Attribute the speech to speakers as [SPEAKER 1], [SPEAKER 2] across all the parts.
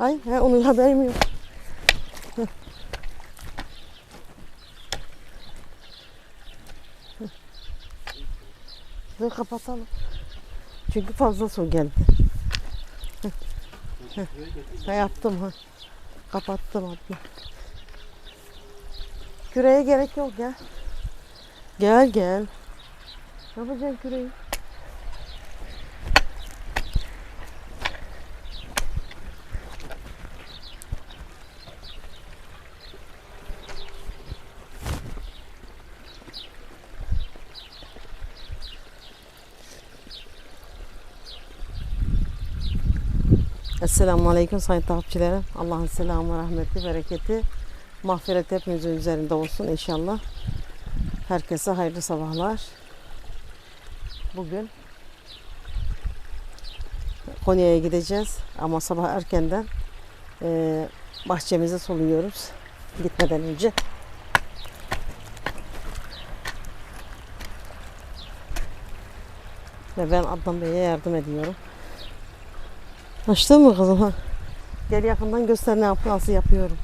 [SPEAKER 1] Ay he, onun haberim yok. Dur kapatalım. Çünkü fazla su geldi. Ha, yaptım ha. Kapattım abla. Küreye gerek yok ya. Gel gel. Ne yapacaksın küreği? Esselamu Aleyküm sayın takipçilerim. Allah'ın selamı, rahmeti, bereketi, mağfireti hepimizin üzerinde olsun inşallah. Herkese hayırlı sabahlar. Bugün Konya'ya gideceğiz ama sabah erkenden eee bahçemizi suluyoruz gitmeden önce. Ve ben Adnan Bey'e yardım ediyorum. Açtın mı kızım? Ha? Gel yakından göster ne yap nasıl yapıyorum.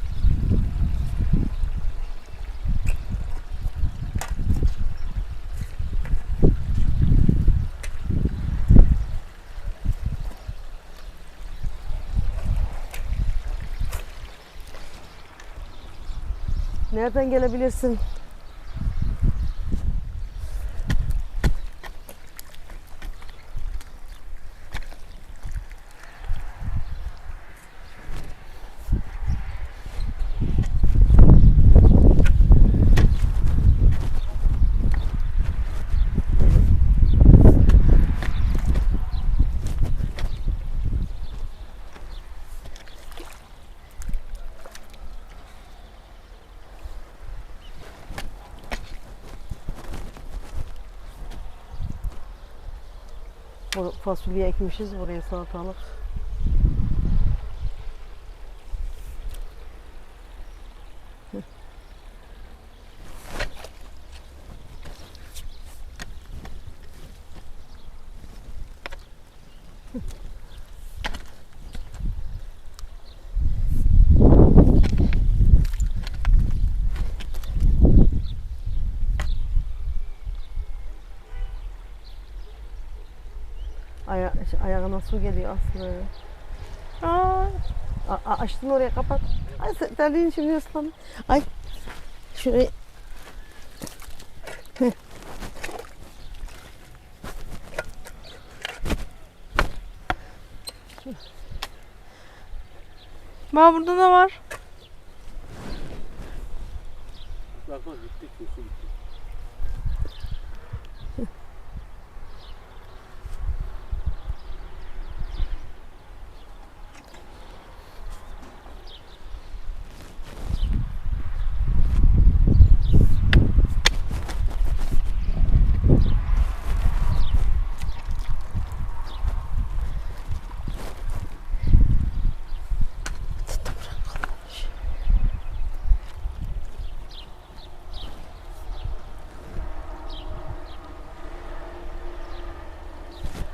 [SPEAKER 1] Nereden gelebilirsin? Bu fasulye ekmişiz buraya salatalık. Ayağına su geliyor Aslı. Ay. A- a- açtın oraya kapat. Ay sen- terliğin şimdi ıslan. Ay. Şurayı. Heh.
[SPEAKER 2] Bak burada ne var?
[SPEAKER 3] Bak bak gitti kusu gitti.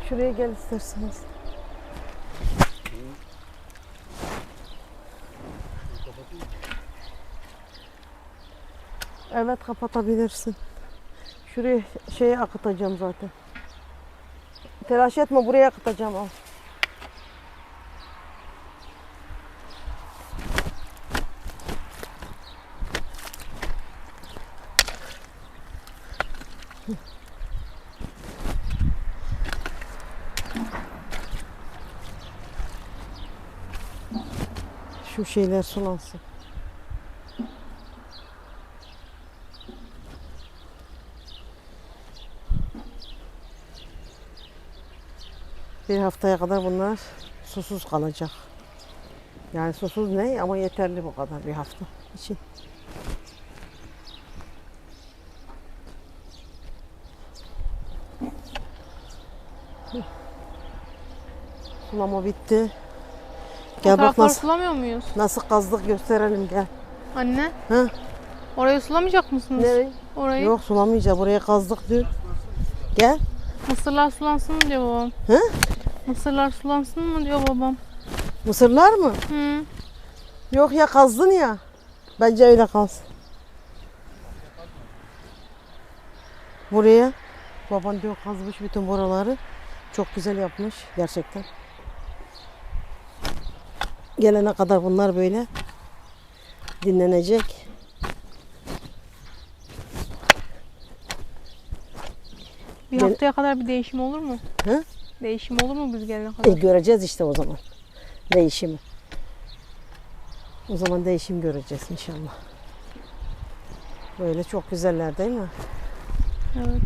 [SPEAKER 1] Şuraya gel isterseniz. Evet kapatabilirsin. Şuraya şeye akıtacağım zaten. Telaş etme buraya akıtacağım al. Şu şeyler sulansın. Bir haftaya kadar bunlar susuz kalacak. Yani susuz ne ama yeterli bu kadar bir hafta için. Sulama bitti. Gel bak nasıl,
[SPEAKER 2] sulamıyor muyuz?
[SPEAKER 1] nasıl kazdık gösterelim gel.
[SPEAKER 2] Anne.
[SPEAKER 1] Ha?
[SPEAKER 2] Orayı sulamayacak mısınız?
[SPEAKER 1] Ne?
[SPEAKER 2] Orayı.
[SPEAKER 1] Yok sulamayacağız. Buraya kazdık dün. Gel.
[SPEAKER 2] Mısırlar sulansın mı diyor babam.
[SPEAKER 1] Hı?
[SPEAKER 2] Mısırlar sulansın mı diyor babam.
[SPEAKER 1] Mısırlar mı?
[SPEAKER 2] Hı.
[SPEAKER 1] Yok ya kazdın ya. Bence öyle kalsın. Buraya baban diyor kazmış bütün buraları. Çok güzel yapmış gerçekten. Gelene kadar bunlar böyle dinlenecek.
[SPEAKER 2] Bir
[SPEAKER 1] Gel-
[SPEAKER 2] haftaya kadar bir değişim olur mu?
[SPEAKER 1] Hı?
[SPEAKER 2] Değişim olur mu biz gelene
[SPEAKER 1] E,
[SPEAKER 2] kadar?
[SPEAKER 1] göreceğiz işte o zaman değişimi. O zaman değişim göreceğiz inşallah. Böyle çok güzeller değil mi?
[SPEAKER 2] Evet.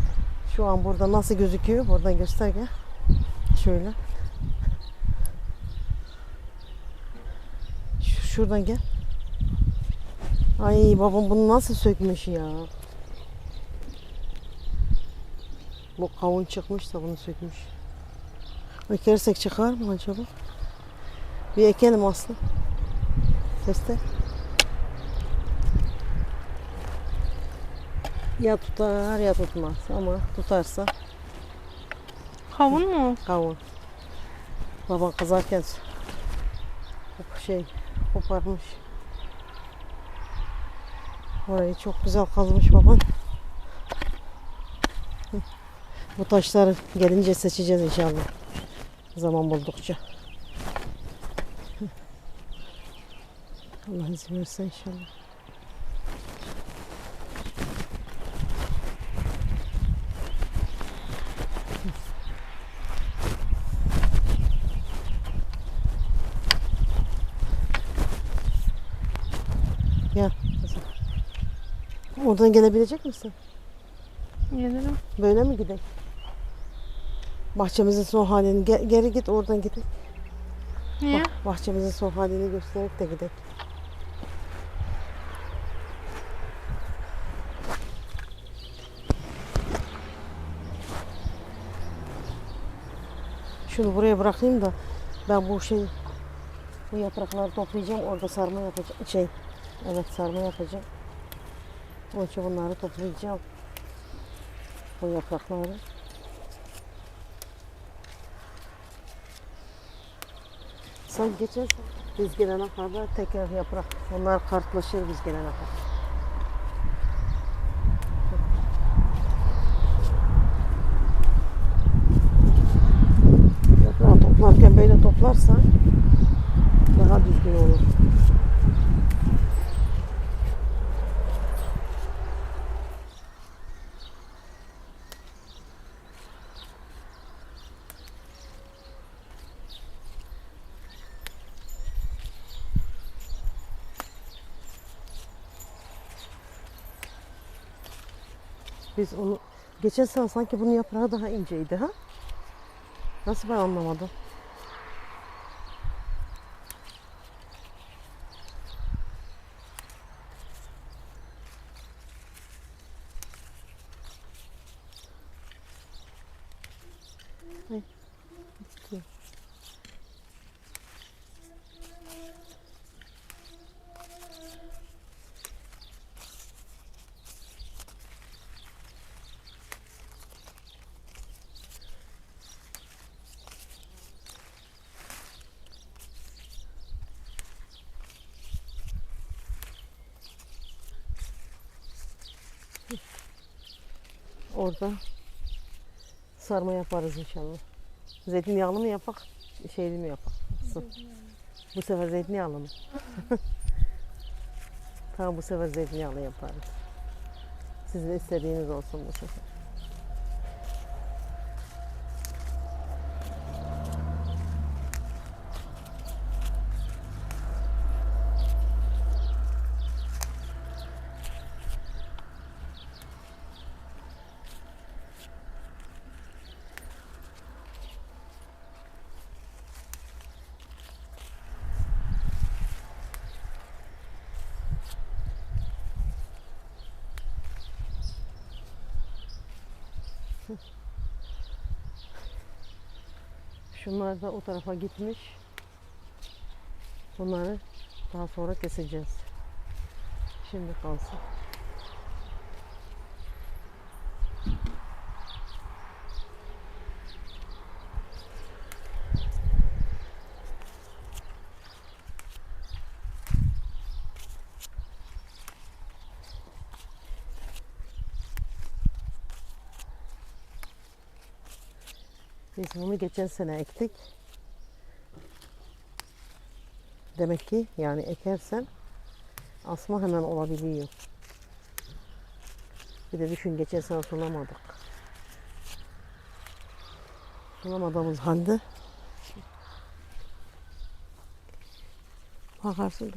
[SPEAKER 1] Şu an burada nasıl gözüküyor? Buradan göster gel. Şöyle. Ş- Şuradan gel. Ay babam bunu nasıl sökmüş ya? Bu kavun çıkmış da bunu sökmüş. Ekersek çıkar mı acaba? Bir ekelim aslında. Göster. Ya tutar ya tutmaz ama tutarsa
[SPEAKER 2] Kavun mu?
[SPEAKER 1] kavun. Baban kızarken şey koparmış. Orayı çok güzel kazmış baban. Hı. Bu taşları gelince seçeceğiz inşallah. Zaman buldukça. Allah izin verirse inşallah. Gel. kızım. Oradan gelebilecek misin?
[SPEAKER 2] Gelirim.
[SPEAKER 1] Böyle mi gidelim? Bahçemizin son halini ge- geri git oradan gidelim.
[SPEAKER 2] Niye?
[SPEAKER 1] Bak, bahçemizin son halini göstererek de gidelim. Şunu buraya bırakayım da ben bu şey bu yaprakları toplayacağım orada sarma yapacağım şey evet sarma yapacağım. Onun bunları toplayacağım. Bu yaprakları. Sen geçen biz gelene kadar tekrar yaprak. Onlar kartlaşır biz gelene kadar. Yaprağı toplarken böyle toplarsan daha düzgün olur. Biz onu geçen sene sanki bunun yaprağı daha inceydi ha? Nasıl ben anlamadım. Ay, tutuyor. Orada sarma yaparız inşallah. Zeytinyağlı mı yapak, şeyli mi yapak? Bu sefer zeytinyağlı mı? tamam bu sefer zeytinyağlı yaparız. Sizin istediğiniz olsun bu sefer. Şunlar da o tarafa gitmiş. Bunları daha sonra keseceğiz. Şimdi kalsın. Biz bunu geçen sene ektik. Demek ki yani ekersen asma hemen olabiliyor. Bir de düşün geçen sene sulamadık. Sulamadığımız halde bakarsın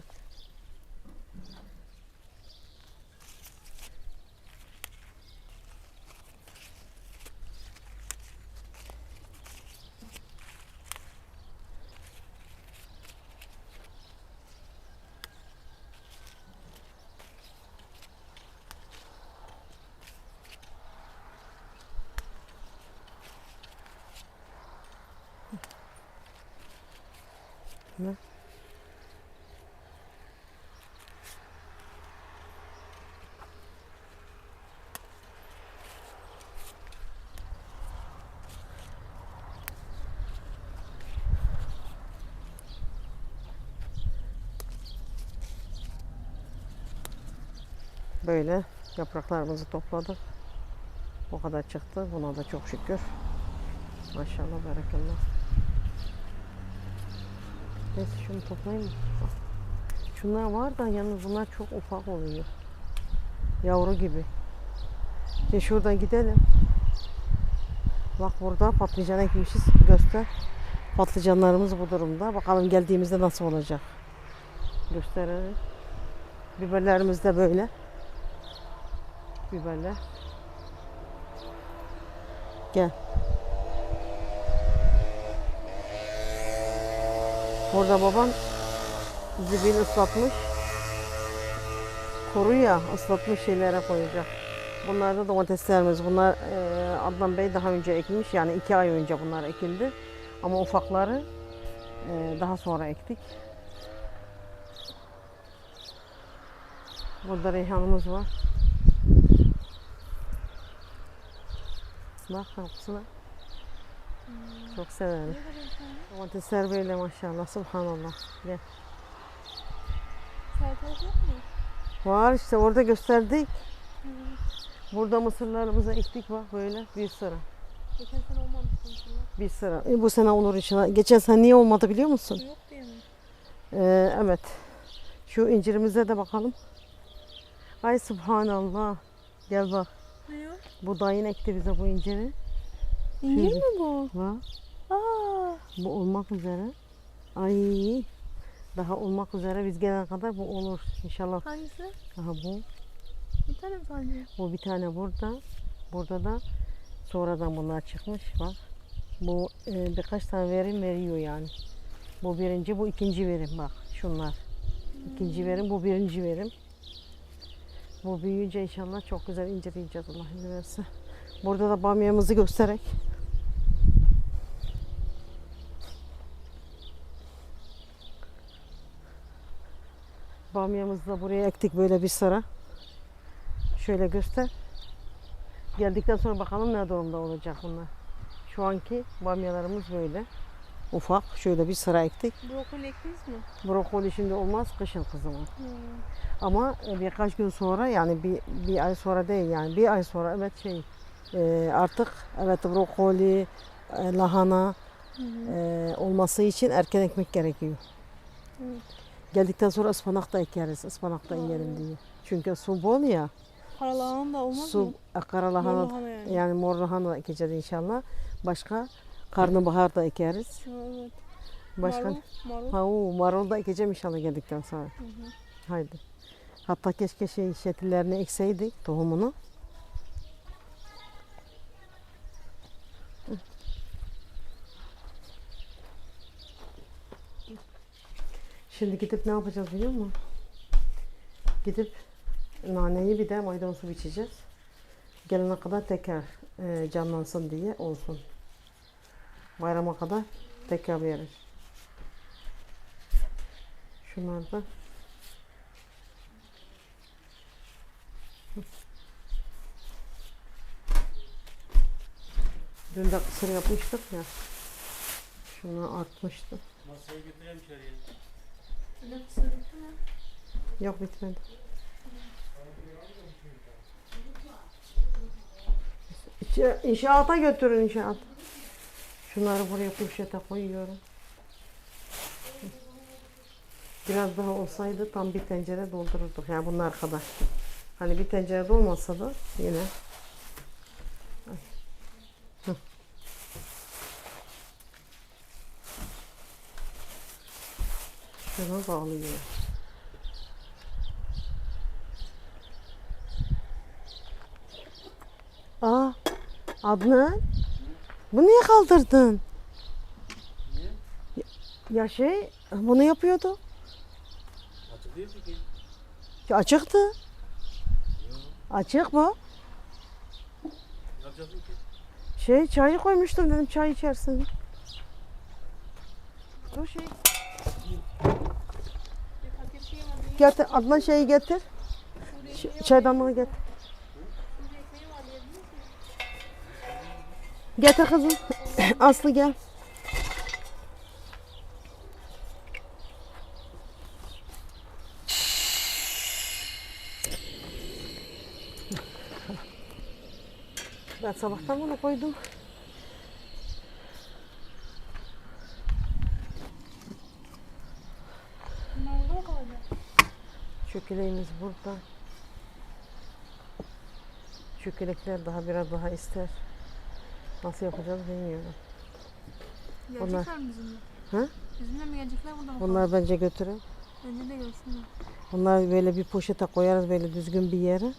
[SPEAKER 1] Ne? Böyle yapraklarımızı topladık. O kadar çıktı. Buna da çok şükür. Maşallah berekallah. Neyse şunu toplayayım mı? Şunlar var da yalnız bunlar çok ufak oluyor. Yavru gibi. Şimdi şuradan gidelim. Bak burada patlıcan ekmişiz. Göster. Patlıcanlarımız bu durumda. Bakalım geldiğimizde nasıl olacak. Gösterelim. Biberlerimiz de böyle. Biberler. Gel. Burada babam zibini ıslatmış. Kuru ya ıslatmış şeylere koyacak. Bunlar da domateslerimiz. Bunlar e, Adnan Bey daha önce ekmiş. Yani iki ay önce bunlar ekildi. Ama ufakları e, daha sonra ektik. Burada reyhanımız var. Bak Çok severim. Domatesler böyle maşallah. Subhanallah. Gel.
[SPEAKER 2] Salatalık yok mu?
[SPEAKER 1] Var işte orada gösterdik. Burada mısırlarımızı ektik bak böyle bir sıra.
[SPEAKER 2] Geçen sene olmamıştı inşallah.
[SPEAKER 1] Bir sıra. E, bu sene olur inşallah. Geçen sene niye olmadı biliyor musun?
[SPEAKER 2] Yok diye mi?
[SPEAKER 1] Ee, evet. Şu incirimize de bakalım. Ay subhanallah. Gel bak.
[SPEAKER 2] Ne o?
[SPEAKER 1] Bu dayın ekti bize bu inciri.
[SPEAKER 2] İncir
[SPEAKER 1] Şöyle.
[SPEAKER 2] mi bu?
[SPEAKER 1] Bak.
[SPEAKER 2] Aa,
[SPEAKER 1] Bu olmak üzere. Ay. Daha olmak üzere biz gelene kadar bu olur inşallah.
[SPEAKER 2] hangisi?
[SPEAKER 1] Aha bu.
[SPEAKER 2] Bir tane mi sadece?
[SPEAKER 1] Bu bir tane burada. Burada da sonradan bunlar çıkmış bak. Bu e, birkaç tane verim veriyor yani. Bu birinci, bu ikinci verim bak şunlar. İkinci verim, bu birinci verim. Bu büyüyünce inşallah çok güzel incir yiyeceğiz Allah izin verirse. Burada da bamyamızı göstererek. Bamyamızı da buraya ektik böyle bir sıra. Şöyle göster. Geldikten sonra bakalım ne durumda olacak bunlar. Şu anki bamyalarımız böyle. Ufak. Şöyle bir sıra ektik.
[SPEAKER 2] Brokoli ektiniz mi?
[SPEAKER 1] Brokoli şimdi olmaz kışın kızım.
[SPEAKER 2] Hmm.
[SPEAKER 1] Ama birkaç gün sonra yani bir, bir ay sonra değil yani bir ay sonra evet şey e, artık evet brokoli, e, lahana e, olması için erken ekmek gerekiyor.
[SPEAKER 2] Evet.
[SPEAKER 1] Geldikten sonra ıspanak da ekeriz. Ispanak da yiyelim diye. Çünkü su bol ya.
[SPEAKER 2] Karalahana da olmaz
[SPEAKER 1] su
[SPEAKER 2] mı?
[SPEAKER 1] e, kara lahana
[SPEAKER 2] Mor lahana yani.
[SPEAKER 1] yani mor lahana ekeceğiz inşallah. Başka karnabahar da ekeriz.
[SPEAKER 2] Evet.
[SPEAKER 1] Başka
[SPEAKER 2] Marul, marul.
[SPEAKER 1] ha, oo, marul da ekeceğim inşallah geldikten sonra.
[SPEAKER 2] Hı hı.
[SPEAKER 1] Haydi. Hatta keşke şey şetillerini ekseydik tohumunu. Şimdi gidip ne yapacağız biliyor musun? Gidip naneyi bir de maydanozu biçeceğiz. Gelene kadar tekrar e, canlansın diye olsun. Bayrama kadar tekrar veririz. Şunlar da Dün de kısır yapmıştık ya. Şunu artmıştı.
[SPEAKER 3] Masaya götüreyim içeriye.
[SPEAKER 1] Yok bitmedi. İnşaata götürün inşaat. Şunları buraya poşete koyuyorum. Biraz daha olsaydı tam bir tencere doldururduk. Yani bunlar kadar. Hani bir tencere dolmasa da yine. Şuna bağlıyor. Aa, Adnan. Bu niye kaldırdın?
[SPEAKER 3] Niye?
[SPEAKER 1] Ya şey, bunu yapıyordu.
[SPEAKER 3] Açık değildi ki.
[SPEAKER 1] Ya açıktı.
[SPEAKER 3] Yok.
[SPEAKER 1] Açık mı?
[SPEAKER 3] Ne yapacaksın ki?
[SPEAKER 1] Şey, çayı koymuştum dedim çay içersin. Dur şey. Getir, Adnan şeyi getir. Ş- çaydanlığı getir. Getir kızım. Aslı gel. Ben sabahtan bunu koydum.
[SPEAKER 2] Bunlar orada mı kalacak?
[SPEAKER 1] Çökeleğimiz burada. Çökelekler daha biraz daha ister. Nasıl yapacağız bilmiyorum.
[SPEAKER 2] Gelecekler mi bizimle?
[SPEAKER 1] Hı?
[SPEAKER 2] Bizimle mi gelecekler burada mı
[SPEAKER 1] Bunlar bence götürün.
[SPEAKER 2] Bence de gelsinler.
[SPEAKER 1] Bunlar böyle bir poşete koyarız böyle düzgün bir yere.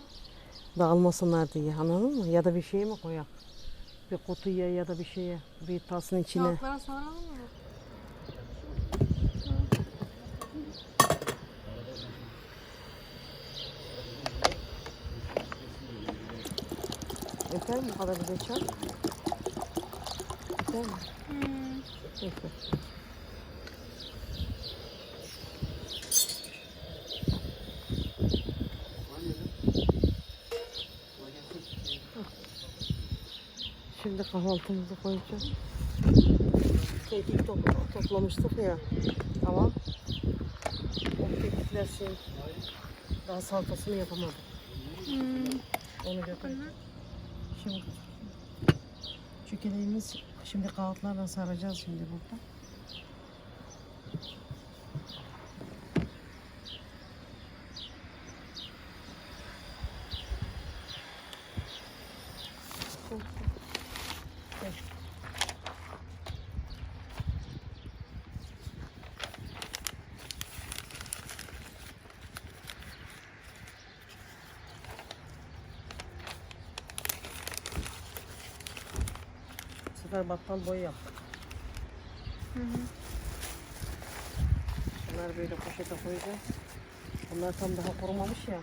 [SPEAKER 1] Dağılmasınlar diye anladın mı? Ya da bir şeye mi koyak? Bir kutuya ya da bir şeye. Bir tasın içine.
[SPEAKER 2] Kağıtlara saralım mı?
[SPEAKER 1] Yeter mi? Bize çay. Yeter mi?
[SPEAKER 2] Hmm.
[SPEAKER 1] Yeter. Şimdi kahvaltımızı koyacağız. Kekik top- toplamıştık ya. Tamam. O kekikler şey. Daha salatasını yapamadık.
[SPEAKER 2] Hmm.
[SPEAKER 1] Onu götür. Şimdi çökeleğimiz şimdi kağıtlarla saracağız şimdi burada. Gel. Bu sefer battal boy yaptık.
[SPEAKER 2] Hı hı.
[SPEAKER 1] Bunları böyle poşete koyacağız. Bunlar tam daha kurumamış ya.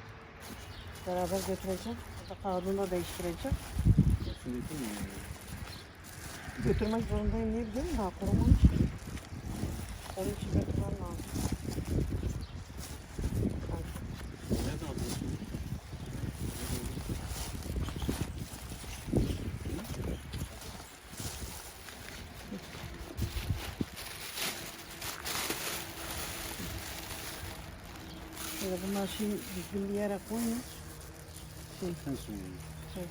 [SPEAKER 1] Beraber götüreceğim. Burada kağıdını da değiştireceğim. Götürmek zorundayım niye biliyor musun? Daha kurumamış. Onun için götürmem lazım.
[SPEAKER 3] Nerede aldın?
[SPEAKER 1] Şöyle bunlar şimdi düzgün bir yere koyun.
[SPEAKER 3] Sen söyle.
[SPEAKER 1] Şey,